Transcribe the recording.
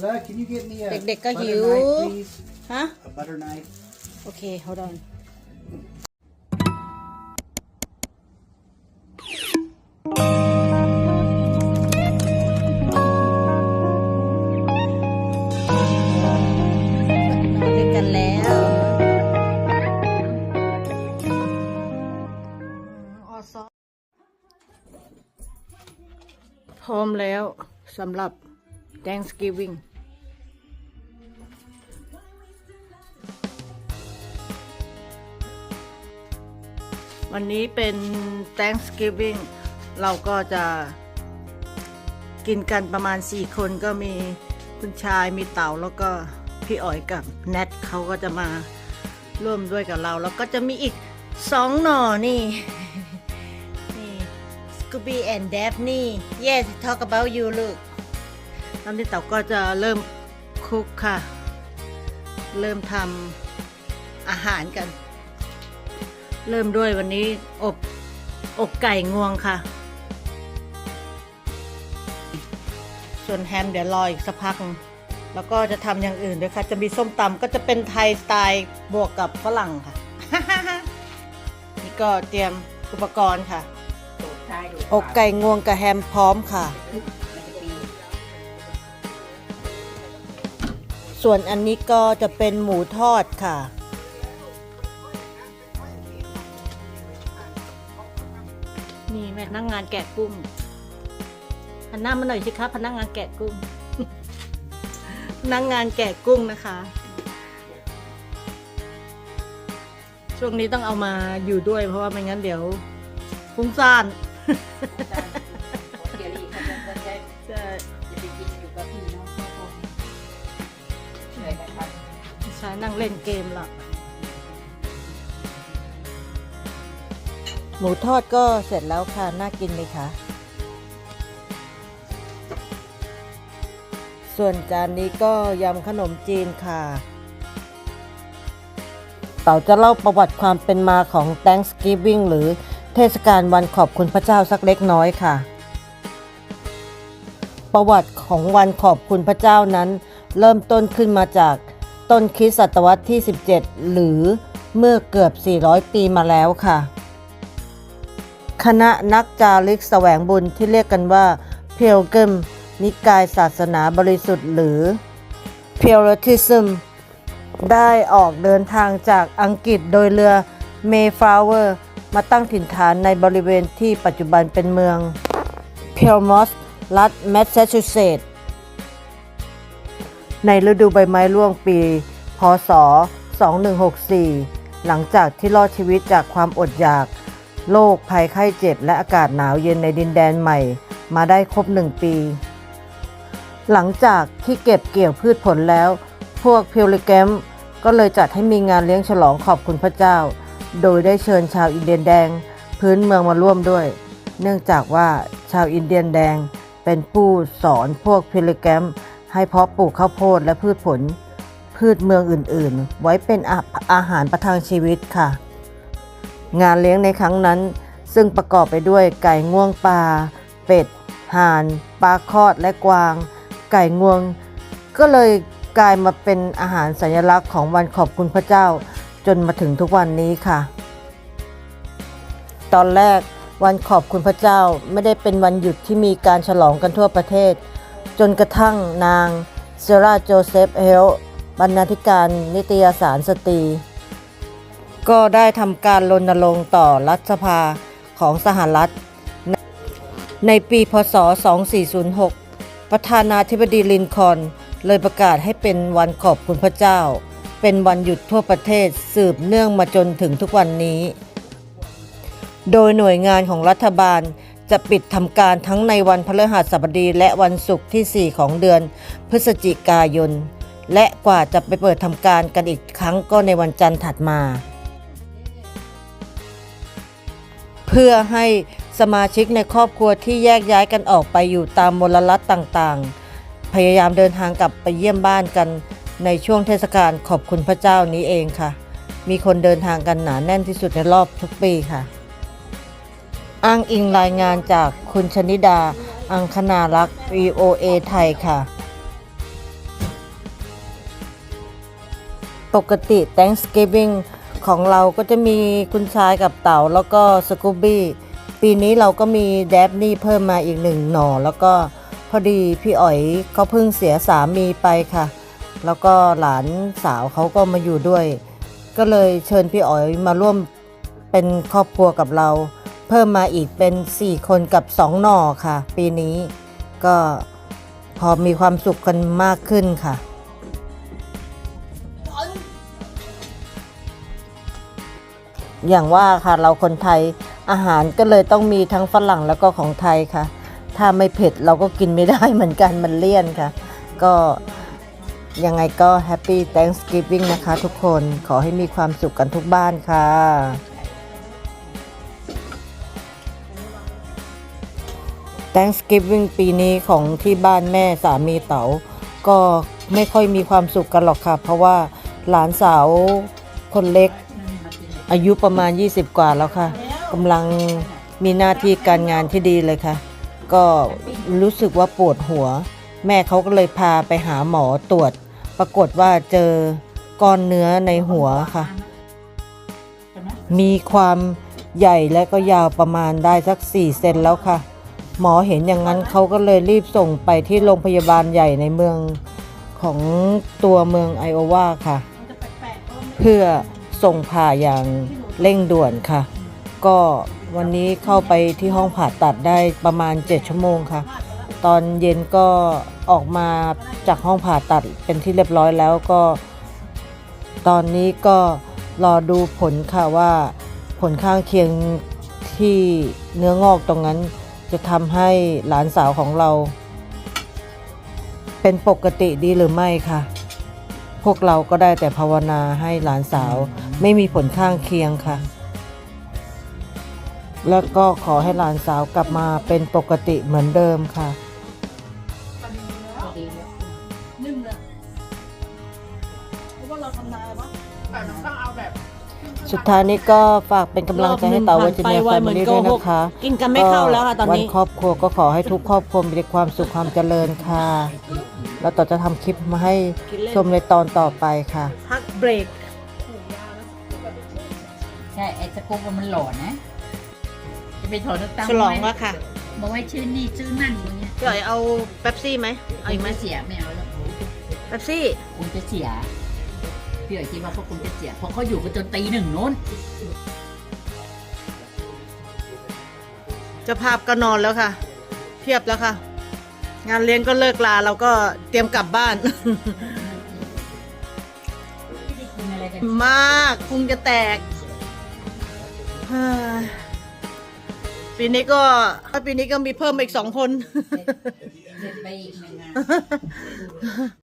Vlad, can you get me a เด็กๆก็ butter หิว knife, please? ฮะ A butter knife. โอเค hold on มาด้วยกันแล้ว พร้อมแล้วสำหรับ Thanksgiving วันนี้เป็น Thanksgiving เราก็จะกินกันประมาณ 4 คนก็มีคุณชายมีเต่าแล้วก็พี่อ๋อยกับแนทเขาก็จะมาร่วมด้วยกับเรา แล้วก็จะมีอีกสองหน่อนี่นี่ Scooby and Daphne yes talk about you look ตอนนี้เต่าก็จะเริ่มคุกค่ะ เริ่มทำอาหารกัน เริ่มด้วยวันนี้อบอกไก่งวงค่ะ ส่วนแฮมเดี๋ยวรออีกสักพักนึงแล้วก็จะทำอย่างอื่นด้วยค่ะ จะมีส้มตำก็จะเป็นไทยสไตล์บวกกับฝรั่งค่ะ นี่ก็เตรียมอุปกรณ์ค่ะอกไก่งวงกับแฮมพร้อมค่ะ ส่วนอันนี้ก็จะเป็นหมูทอดค่ะ นี่แม่พนักงานแกะกุ้งหันหน้ามาหน่อยสิคะพนักงานแกะกุ้งพนักงานแกะกุ้งนะคะ ช่วงนี้ต้องเอามาอยู่ด้วยเพราะว่าไม่งั้นเดี๋ยวฟุ้งซ่านเดี๋ยวอีกคนนึงก็จะจะจะไปกินอยู่กับพี่น้องสองคนช่วยกันทำใช้นั่งเล่นเกมละ หมูทอดก็เสร็จแล้วค่ะ น่ากินไหมคะส่วนจานนี้ก็ยำขนมจีนค่ะ เต่าจะเล่าประวัติความเป็นมาของ Thanksgiving หรือเทศกาลวันขอบคุณพระเจ้าสักเล็กน้อยค่ะ ประวัติของวันขอบคุณพระเจ้านั้น เริ่มต้นขึ้นมาจากต้นคริสตศตวรรษที่ 17 หรือเมื่อเกือบ 400 ปีมาแล้วค่ะ คณะนักจาริกแสวงบุญที่เรียกกันว่าเพลเกมนิกายศาสนาบริสุทธิ์หรือ p u r i t i s m ได้ออกเดินทางจากอังกฤษโดยเรือ Mayflower มาตั้งถิ่นฐานในบริเวณที่ปัจจุบันเป็นเมือง p e l m o s รัฐแมสซาชูเซตส์ในฤดูใบไม้ร่วงปี พศ 2164 หลังจากที่รอดชีวิตจากความอดอยาก โรคภัยไข้เจ็บ และอากาศหนาวเย็นในดินแดนใหม่ มาได้ครบหนึ่งปี หลังจากที่เก็บเกี่ยวพืชผลแล้ว พวกพิลิแกมก็เลยจัดให้มีงานเลี้ยงฉลองขอบคุณพระเจ้า โดยได้เชิญชาวอินเดียนแดง พื้นเมืองมาร่วมด้วย เนื่องจากว่าชาวอินเดียนแดงเป็นผู้สอนพวกพิลิแกมให้เพาะปลูกข้าวโพดและพืชผล พืชเมืองอื่นๆ ไว้เป็นอาอาหารประทังชีวิตค่ะ งานเลี้ยงในครั้งนั้น ซึ่งประกอบไปด้วยไก่ง่วงปลาเป็ดห่านปลาคอดและกวาง ไก่งวง ก็เลยกลายมาเป็นอาหารสัญลักษณ์ของวันขอบคุณพระเจ้า จนมาถึงทุกวันนี้ค่ะ ตอนแรกวันขอบคุณพระเจ้าไม่ได้เป็นวันหยุดที่มีการฉลองกันทั่วประเทศ จนกระทั่งนางเซราโจเซฟเฮลบรรณาธิการนิตยสารสตรี ก็ได้ทำการรณรงค์ต่อรัฐสภาของสหรัฐ ในปีพศ 2406 ประธานาธิบดีลินคอนเลยประกาศให้เป็นวันขอบคุณพระเจ้า เป็นวันหยุดทั่วประเทศสืบเนื่องมาจนถึงทุกวันนี้ โดยหน่วยงานของรัฐบาลจะปิดทำการทั้งในวันพฤหัสบดีและวันศุกร์ที่ 4 ของเดือนพฤศจิกายน และกว่าจะไปเปิดทำการกันอีกครั้งก็ในวันจันทร์ถัดมา เพื่อให้สมาชิกในครอบครัวที่แยกย้ายกันออกไปอยู่ตามมลรัฐต่างๆ พยายามเดินทางกลับไปเยี่ยมบ้านกันในช่วงเทศกาลขอบคุณพระเจ้านี้เองค่ะ มีคนเดินทางกันหนาแน่นที่สุดในรอบทุกปีค่ะ อ้างอิงรายงานจากคุณชนิดา อังคณารักษ์ VOA ไทยค่ะ ปกติ Thanksgiving ของเราก็จะมีคุณชายกับเต่าแล้วก็สกูบี้ปีนี้เราก็มีแดบนี่เพิ่มมาอีกหนึ่งหน่อ แล้วก็พอดีพี่อ๋อยเขาเพิ่งเสียสามีไปค่ะ แล้วก็หลานสาวเขาก็มาอยู่ด้วย ก็เลยเชิญพี่อ๋อยมาร่วมเป็นครอบครัวกับเรา เพิ่มมาอีกเป็น 4 คนกับ 2 หน่อค่ะ ปีนี้ก็พอมีความสุขกันมากขึ้นค่ะ อย่างว่าค่ะเราคนไทยอาหารก็เลยต้องมีทั้งฝรั่งแล้วก็ของไทยค่ะ ถ้าไม่เผ็ดเราก็กินไม่ได้เหมือนกันมันเลี่ยนค่ะ ก็ยังไงก็แฮปปี้ Thanksgiving นะคะทุกคนขอให้มีความสุขกันทุกบ้านค่ะ Thanksgiving ปีนี้ของที่บ้านแม่สามีเต๋าก็ไม่ค่อยมีความสุขกันหรอกค่ะ เพราะว่าหลานสาวคนเล็ก อายุประมาณ 20 กว่าแล้วค่ะกำลังมีหน้าที่การงานที่ดีเลยค่ะ ก็รู้สึกว่าปวดหัว แม่เขาก็เลยพาไปหาหมอตรวจ ปรากฏว่าเจอก้อนเนื้อในหัวค่ะ มีความใหญ่และก็ยาวประมาณได้สัก 4 เซนแล้วค่ะ หมอเห็นอย่างนั้นเขาก็เลยรีบส่งไปที่โรงพยาบาลใหญ่ในเมืองของตัวเมืองไอโอวาค่ะ เพื่อ ส่งผ่าอย่างเร่งด่วนค่ะ ก็วันนี้เข้าไปที่ห้องผ่าตัดได้ประมาณ 7 ชั่วโมงค่ะ ตอนเย็นก็ออกมาจากห้องผ่าตัดเป็นที่เรียบร้อยแล้วก็ ตอนนี้ก็รอดูผลค่ะว่าผลข้างเคียงที่เนื้องอกตรงนั้น จะทำให้หลานสาวของเรา เป็นปกติดีหรือไม่ค่ะ พวกเราก็ได้แต่ภาวนาให้หลานสาว ไม่มีผลข้างเคียงค่ะ แล้วก็ขอให้หลานสาวกลับมาเป็นปกติเหมือนเดิมค่ะดีเลยนึ่งเลยเพราะว่าเราทำนายว่าแต่มันต้องเอาแบบ สุดท้ายนี้ก็ฝากเป็นกำลังใจให้เต่าวัจเนียแฟมิลี่ด้วยนะคะกินกันไม่เข้าแล้วค่ะตอนนี้ วันครอบครัวก็ขอให้ทุกครอบครัวมีแต่ความสุขความเจริญค่ะ แล้วต่อจะทำคลิปมาให้ชมในตอนต่อไปค่ะ พักเบรกใช่ไอ้สกู๊ปมันหล่อนะ จะไปถอนน้ำตาลฉลองแล้วค่ะบอกว่าชื่อนี่ชื่อนั่นอย่างเงี้ยพี่อ๋อยเอาเป๊ปซี่ไหมเอาอีกไหมคุณจะเสียไม่เอาแล้วเป๊ปซี่คุณจะเสียพี่อ๋อยคิดว่าพวกคุณจะเสียเพราะเขาอยู่กันจนตีหนึ่งโน้นเจะภาพก็นอนแล้วค่ะ เพียบแล้วค่ะ งานเลี้ยงก็เลิกลาเราก็เตรียมกลับบ้านกินอะไรกันมากพุงจะแตกเฮ้ย ปีนี้ก็ปีนี้ก็มีเพิ่มอีกสองคน เสร็จไปอีกหนึ่งงาน